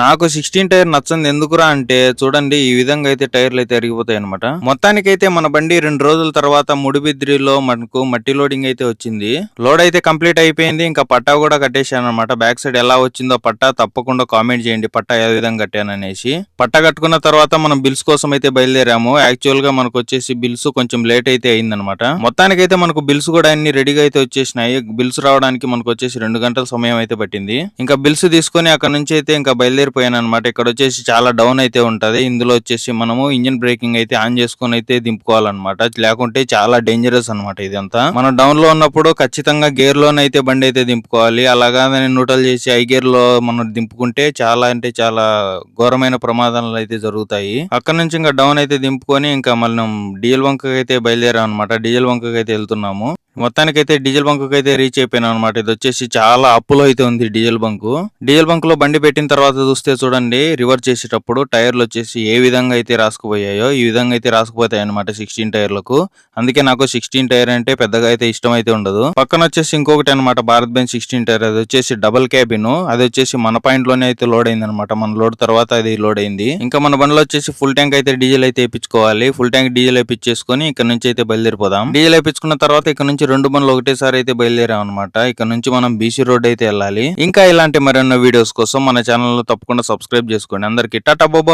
నాకు sixteen tyre నచ్చంది ఎందుకురా అంటే చూడండి ఈ విధంగా అయితే టైర్లు అయితే అరిగిపోతాయి అనమాట మొత్తానికైతే మన బండి రెండు రోజుల తర్వాత ముడిబిద్రిలో మనకు మట్టి లోడింగ్ అయితే వచ్చింది. లోడ్ అయితే కంప్లీట్ అయిపోయింది ఇంకా పట్టా కూడా కట్టేశాను అనమాట బ్యాక్ సైడ్ ఎలా వచ్చిందో పట్టా తప్పకుండా కామెంట్ చేయండి పట్టా ఏ విధంగా కట్టాను అనేసి. పట్టా కట్టుకున్న తర్వాత మనం బిల్స్ కోసం అయితే బయలుదేరాము. యాక్చువల్గా మనకు వచ్చేసి బిల్స్ కొంచెం లేట్ అయితే అయిందనమాట మొత్తానికైతే మనకు బిల్స్ కూడా అన్ని రెడీగా అయితే వచ్చేసినాయి. బిల్స్ రావడానికి మనకు వచ్చేసి రెండు గంటల సమయం అయితే పట్టింది. ఇంకా బిల్స్ తీసుకొని అక్కడ నుంచి అయితే ఇంకా బయలుదేరిపోయాను అనమాట ఇక్కడ వచ్చేసి చాలా డౌన్ అయితే ఉంటది. ఇందులో వచ్చేసి మనము ఇంజిన్ బ్రేకింగ్ అయితే ఆన్ చేసుకొని అయితే దింపుకోవాలన్నమాట. లేకుంటే చాలా డేంజరస్ అనమాట ఇదంతా. మనం డౌన్లో ఉన్నప్పుడు ఖచ్చితంగా గేర్ లోనైతే బండి అయితే దింపుకోవాలి. అలాగా న్యూట్రల్ చేసి ఐ గేర్లో మనం దింపుకుంటే చాలా అంటే చాలా ఘోరమైన ప్రమాదాలు అయితే జరుగుతాయి. అక్కడ నుంచి ఇంకా డౌన్ అయితే దింపుకొని ఇంకా మనం డీజిల్ బంక్ అయితే బయలుదేరాం అనమాట డీజిల్ బంక్ అయితే వెళ్తున్నాము. మొత్తానికైతే డీజిల్ బంక్ అయితే రీచ్ అయిపోయినా అనమాట ఇది వచ్చేసి చాలా అప్పులో అయితే ఉంది డీజిల్ బంక్. డీజిల్ బంక్లో బండి పెట్టిన తర్వాత చూస్తే చూడండి రివర్స్ చేసేటప్పుడు టైర్లు వచ్చేసి ఏ విధంగా అయితే రాసుకుపోయాయో ఈ విధంగా అయితే రాసుకుపోతాయి అనమాట సిక్స్టీన్ టైర్లకు. అందుకే నాకు సిక్స్టీన్ టైర్ అంటే పెద్దగా అయితే ఇష్టం అయితే ఉండదు. పక్కన వచ్చేసి ఇంకొకటి అనమాట భారత్ బెన్ సిక్స్టీన్ టైర్. అది వచ్చేసి డబల్ క్యాబిన్. అది వచ్చేసి మన పాయింట్లోనే అయితే లోడ్ అయింది అనమాట మన లోడ్ తర్వాత అది లోడ్ అయింది. ఇంకా మన బండిలో వచ్చేసి ఫుల్ ట్యాంక్ అయితే డీజిల్ అయితే వేయించుకోవాలి. ఫుల్ ట్యాంక్ డీజిల్ వేయించేసుకొని ఇక్కడ నుంచి అయితే బయలుదేరిపోదాం. డీజిల్ వేయించుకున్న తర్వాత ఇక్కడ నుంచి రెండు బండ్లు ఒకటేసారి అయితే బయలుదేరాం అనమాట ఇక్కడ నుంచి మనం బీసీ రోడ్ అయితే వెళ్ళాలి. ఇంకా ఇలాంటి మరెన్నో వీడియోస్ కోసం మన ఛానల్లో తప్పకుండా సబ్స్క్రైబ్ చేసుకోండి. అందరికి టాటా బాబా